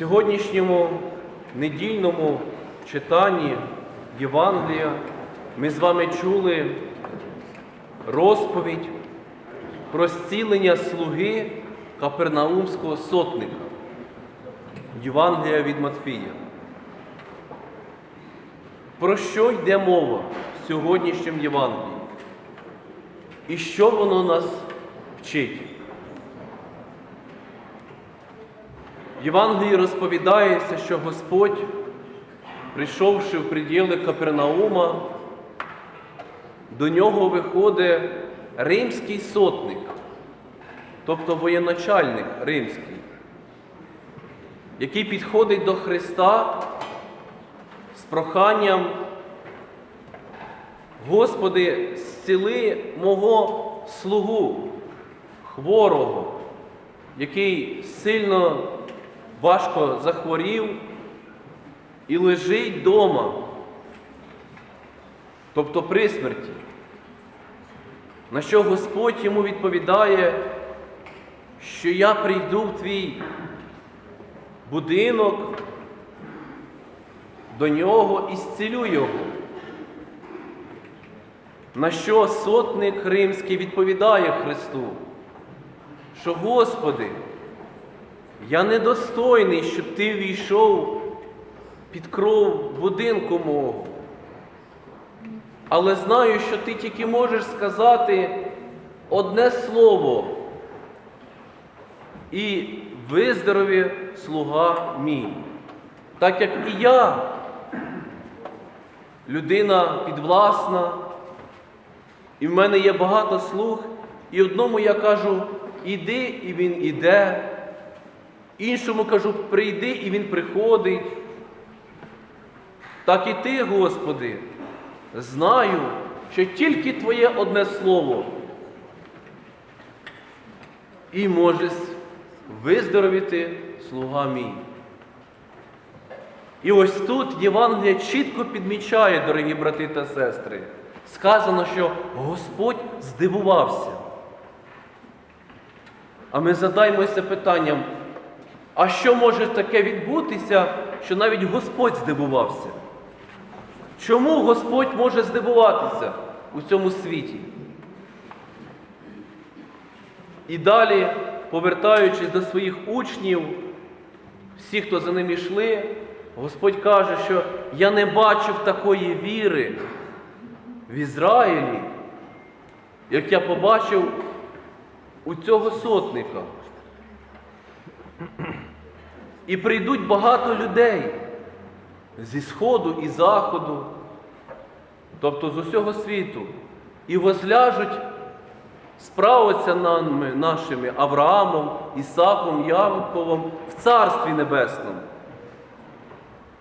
сьогоднішньому недільному читанні Євангелія ми з вами чули розповідь про зцілення слуги Капернаумського сотника. Євангелія від Матфія. Про що йде мова в сьогоднішньому Євангелії? І що воно нас вчить? В Євангелії розповідається, що Господь, прийшовши в приділи Капернаума, до нього виходить римський сотник, тобто воєначальник римський, який підходить до Христа з проханням, Господи, зціли мого слугу хворого, який сильно важко захворів і лежить вдома, тобто при смерті. На що Господь йому відповідає, що я прийду в твій будинок до нього і зцілю його. На що сотник римський відповідає Христу, що Господи, я недостойний, щоб Ти війшов під кров будинку мого. Але знаю, що ти тільки можеш сказати одне слово і виздорові слуга мій. Так як і я, людина підвласна, і в мене є багато слуг, і одному я кажу, іди, і він іде, іншому кажу, прийди, і він приходить. Так і ти, Господи, знаю, що тільки Твоє одне слово і можеш виздоровіти слуга мій. І ось тут Євангелія чітко підмічає, дорогі брати та сестри, сказано, що Господь здивувався. А ми задаймося питанням, а що може таке відбутися, що навіть Господь здивувався? Чому Господь може здивуватися у цьому світі? І далі, повертаючись до своїх учнів, всі, хто за ним йшли, Господь каже, що я не бачив такої віри в Ізраїлі, як я побачив у цього сотника. І прийдуть багато людей зі Сходу і Заходу, тобто з усього світу, і возляжуть, справиться нами, нашими Авраамом, Ісаком, Яковом в Царстві Небесному.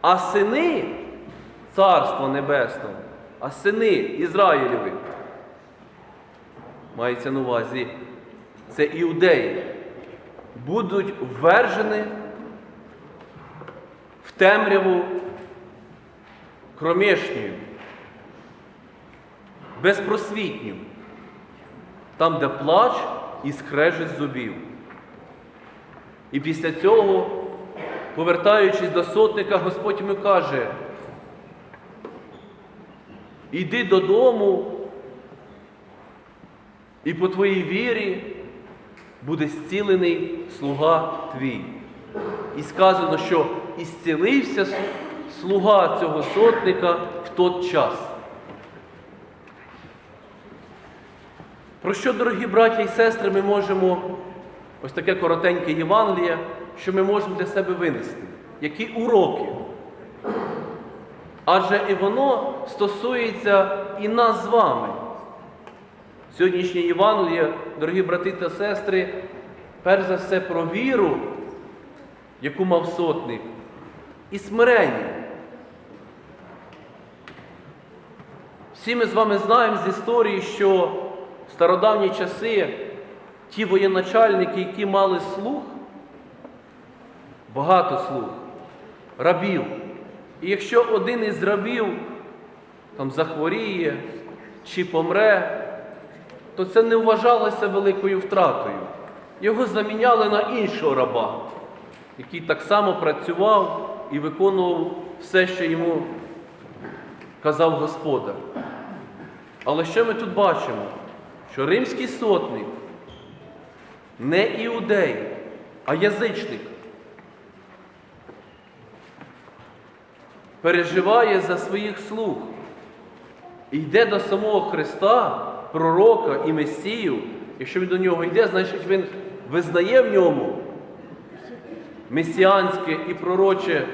А сини Царства Небесного, а сини Ізраїлєві, мається на увазі, це іудеї, будуть ввержені в темряву кромішню, безпросвітню, там, де плач і скрежет зубів. І після цього, повертаючись до сотника, Господь йому каже, іди додому, і по твоїй вірі буде зцілений слуга твій. І сказано, що і зцілився слуга цього сотника в той час. Про що, дорогі браття і сестри, ми можемо ось таке коротеньке Євангеліє, що ми можемо для себе винести? Які уроки? Адже і воно стосується і нас з вами. Сьогоднішнє Євангеліє, дорогі брати та сестри, перш за все про віру, яку мав сотник, і смирення. Всі ми з вами знаємо з історії, що в стародавні часи ті воєначальники, які мали слух, багато слуг, рабів. І якщо один із рабів там захворіє чи помре, то це не вважалося великою втратою. Його заміняли на іншого раба. який так само працював і виконував все, що йому казав Господар. Але що ми тут бачимо? Що римський сотник не іудей, а язичник. Переживає за своїх слуг і йде до самого Христа, пророка і Месію. Якщо він до нього йде, значить він визнає в ньому месіанське і пророче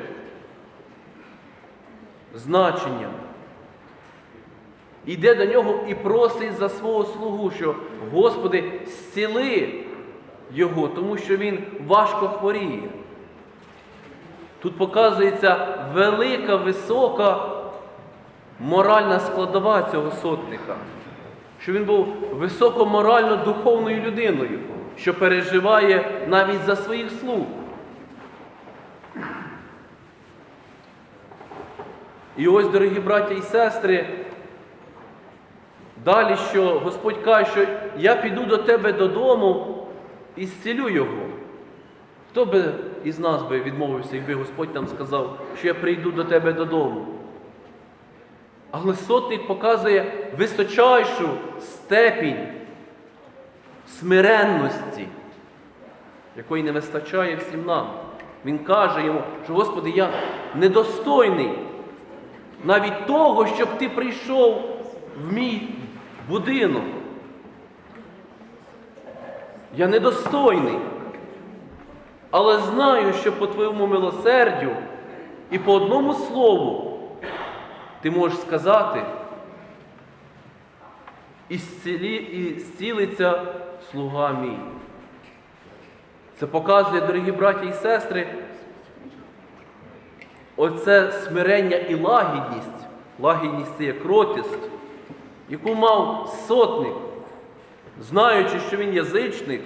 значення. Йде до нього і просить за свого слугу, що Господи, зціли його, тому що він важко хворіє. Тут показується велика, висока моральна складова цього сотника, що він був високоморально духовною людиною, що переживає навіть за своїх слуг. І ось, дорогі браття і сестри, далі що Господь каже, що я піду до тебе додому і зцілю його. Хто би із нас би відмовився, якби Господь нам сказав, що я прийду до тебе додому? Але сотник показує височайшу степінь смиренності, якої не вистачає всім нам. Він каже йому, що Господи, я недостойний навіть того, щоб ти прийшов в мій будинок. Я недостойний. Але знаю, що по твоєму милосердю і по одному слову ти можеш сказати, і, зцілиться слуга мій. Це показує, дорогі браті і сестри, оце смирення і лагідність, лагідність це є кротість, яку мав сотник, знаючи, що він язичник,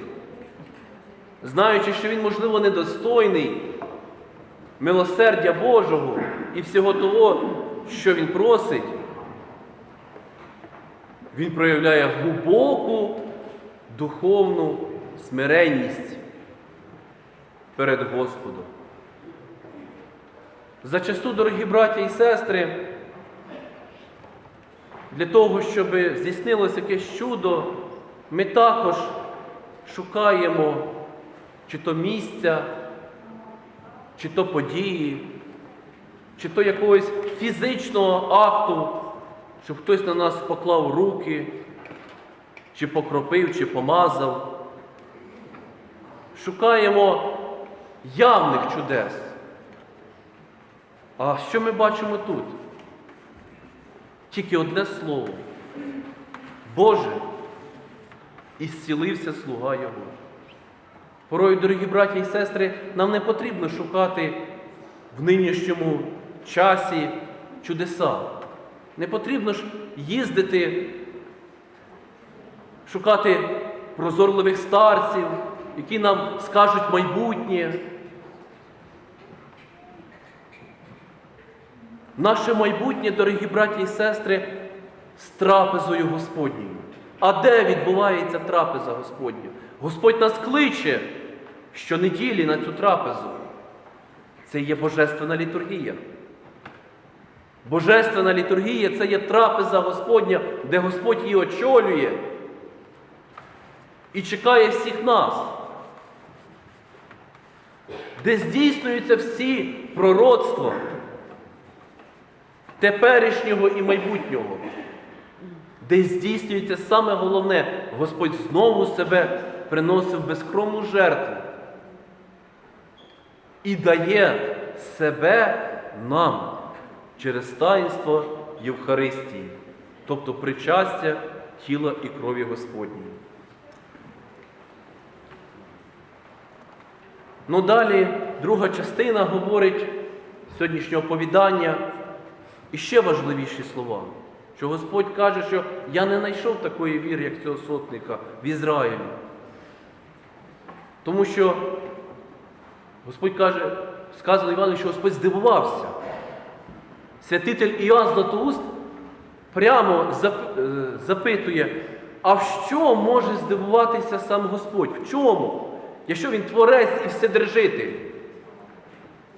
знаючи, що він, можливо, недостойний милосердя Божого і всього того, що він просить, він проявляє глибоку духовну смиренність перед Господом. Зачасту, дорогі браття і сестри, для того, щоб здійснилося якесь чудо, ми також шукаємо чи то місця, чи то події, чи то якогось фізичного акту, щоб хтось на нас поклав руки, чи покропив, чи помазав. Шукаємо явних чудес. А що ми бачимо тут? Тільки одне слово. Боже, і зцілився слуга Його. Порою, дорогі браті і сестри, нам не потрібно шукати в нинішньому часі чудеса. Не потрібно ж їздити, шукати прозорливих старців, які нам скажуть майбутнє. Наше майбутнє, дорогі браті і сестри, з трапезою Господньою. А де відбувається трапеза Господня? Господь нас кличе щонеділі на цю трапезу. Це є Божественна літургія. Божественна літургія це є трапеза Господня, де Господь її очолює і чекає всіх нас, де здійснюються всі пророцтва теперішнього і майбутнього, де здійснюється саме головне, Господь знову себе приносив безкромну жертву і дає себе нам через таїнство Євхаристії, тобто причастя тіла і крові Господньої. Ну далі друга частина говорить сьогоднішнього повідання і ще важливіші слова, що Господь каже, що я не знайшов такої віри, як цього сотника в Ізраїлі. Тому що Господь каже, сказано Івану, що Господь здивувався. Святитель Іоанн Златоуст прямо е, запитує, а в що може здивуватися сам Господь? В чому? Якщо він творець і вседержитель?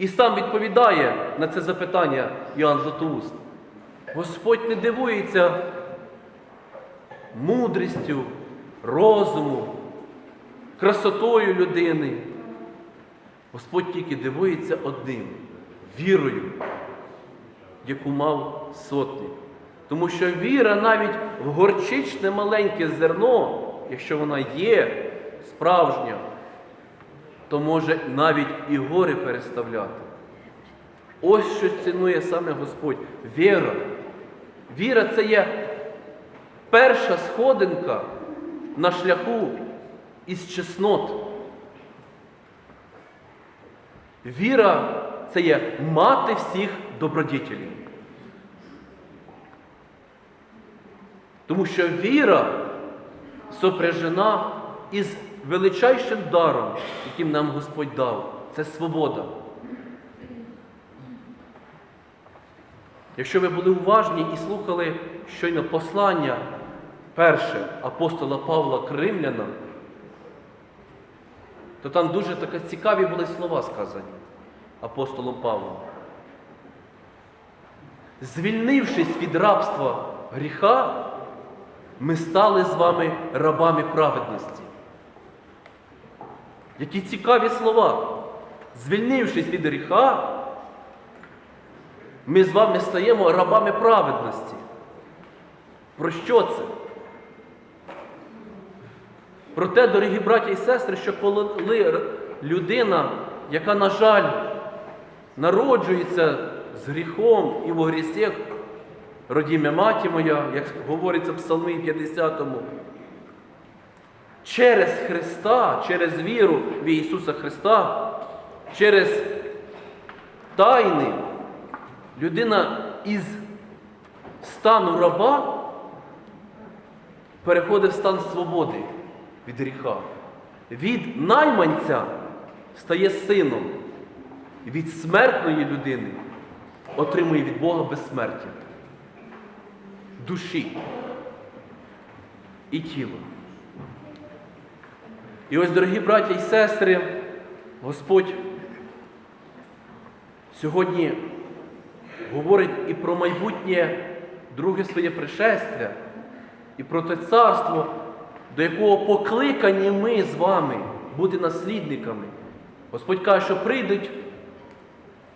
І сам відповідає на це запитання Іоанн Златоуст. Господь не дивується мудрістю, розуму, красотою людини. Господь тільки дивується одним вірою, яку мав сотник. Тому що віра навіть в горчичне маленьке зерно, якщо вона є справжня, то може навіть і гори переставляти. Ось що цінує саме Господь. Віра. Віра це є перша сходинка на шляху із чеснот. Віра це є мати всіх добродітелів. Тому що віра сопряжена із величайшим даром, яким нам Господь дав. Це свобода. Якщо ви були уважні і слухали щойно послання перше апостола Павла Кримлянам, то там дуже такі цікаві були слова сказані апостолом Павлом. Звільнившись від рабства гріха, ми стали з вами рабами праведності. Які цікаві слова. Звільнившись від гріха, ми з вами стаємо рабами праведності. Про що це? Про те, дорогі браті і сестри, що коли людина, яка, на жаль, народжується з гріхом і в грісях, родім'я маті моя, як говориться в Псалмі 50, через Христа, через віру в Ісуса Христа, через тайни, людина із стану раба переходить в стан свободи від гріха. Від найманця стає сином. Від смертної людини отримує від Бога безсмертя душі і тіла. І ось, дорогі браті і сестри, Господь сьогодні говорить і про майбутнє друге своє пришестя, і про те царство, до якого покликані ми з вами бути наслідниками. Господь каже, що прийдуть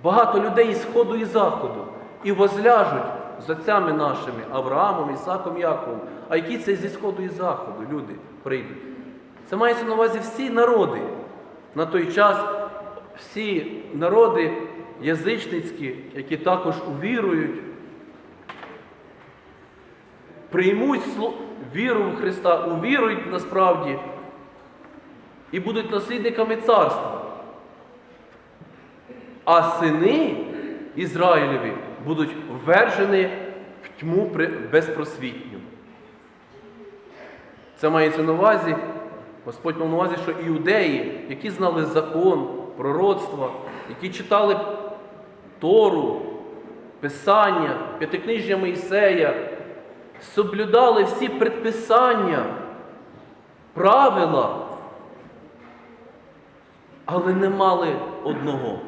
багато людей із Сходу і Заходу і возляжуть з отцями нашими Авраамом, Ісаком, Яковом. А які це зі Сходу і Заходу люди прийдуть? Це мається на увазі всі народи. На той час всі народи язичницькі, які також увірують, приймуть віру в Христа, увірують насправді і будуть наслідниками царства. А сини Ізраїлеві будуть ввержені в тьму безпросвітню. Це мається на увазі, Господь мав на увазі, що іудеї, які знали закон, пророцтва, які читали Тору, Писання, п'ятикнижжя Моїсея, соблюдали всі предписання, правила, але не мали одного.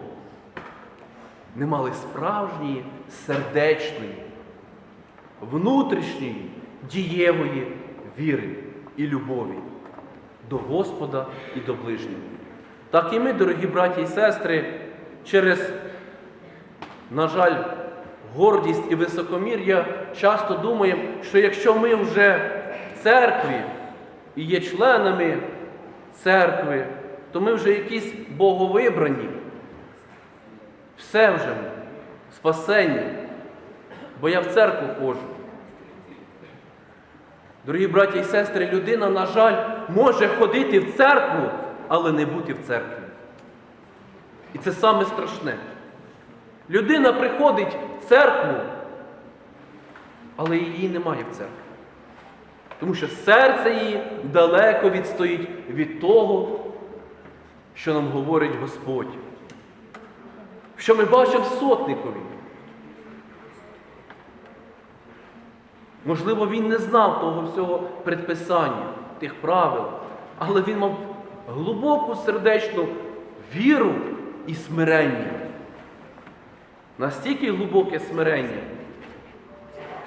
Не мали справжньої, сердечної, внутрішньої, дієвої віри і любові до Господа і до ближнього. Так і ми, дорогі браті і сестри, через, на жаль, гордість і високомір'я часто думаємо, що якщо ми вже в церкві і є членами церкви, то ми вже якісь боговибрані. Все вже спасення, бо я в церкву ходжу. Дорогі браті і сестри, людина, на жаль, може ходити в церкву, але не бути в церкві. І це саме страшне. Людина приходить в церкву, але її немає в церкві. Тому що серце її далеко відстоїть від того, що нам говорить Господь. Що ми бачимо в сотникові. Можливо, він не знав того всього предписання, тих правил, але він мав глибоку сердечну віру і смирення. настільки глибоке смирення,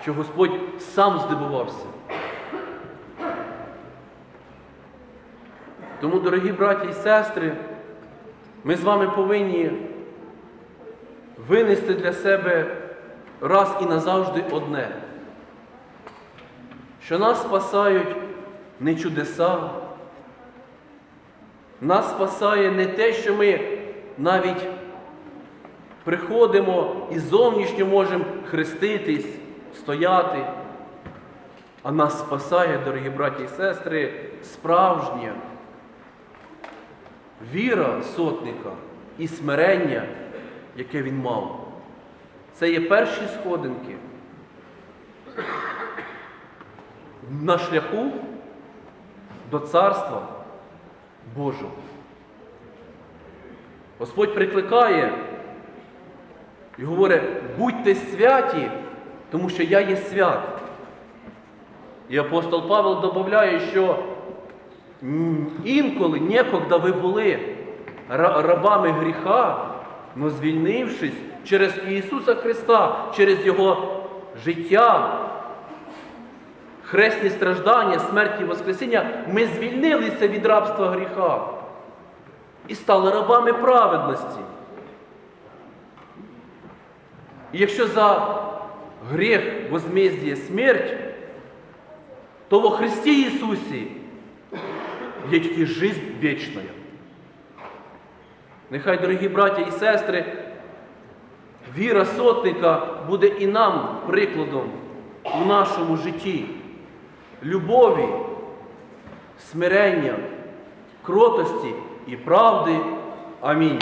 що Господь сам здивувався. Тому, дорогі браті і сестри, ми з вами повинні винести для себе раз і назавжди одне, що нас спасають не чудеса, нас спасає не те, що ми навіть приходимо і зовнішньо можемо хреститись, стояти, а нас спасає, дорогі браті і сестри, справжня віра сотника і смирення, яке він мав. Це є перші сходинки на шляху до Царства Божого. Господь прикликає і говорить, будьте святі, тому що я є свят. І апостол Павел додає, що інколи, некогда ви були рабами гріха, но звільнившись через Ісуса Христа, через Його життя, хресні страждання, смерть і Воскресіння, ми звільнилися від рабства гріха і стали рабами праведності. І якщо за гріх возмездіє смерть, то во Христі Ісусі є тільки жизнь вічна. Нехай, дорогі браття і сестри, віра сотника буде і нам прикладом у нашому житті любові, смирення, кротості і правди. Амінь.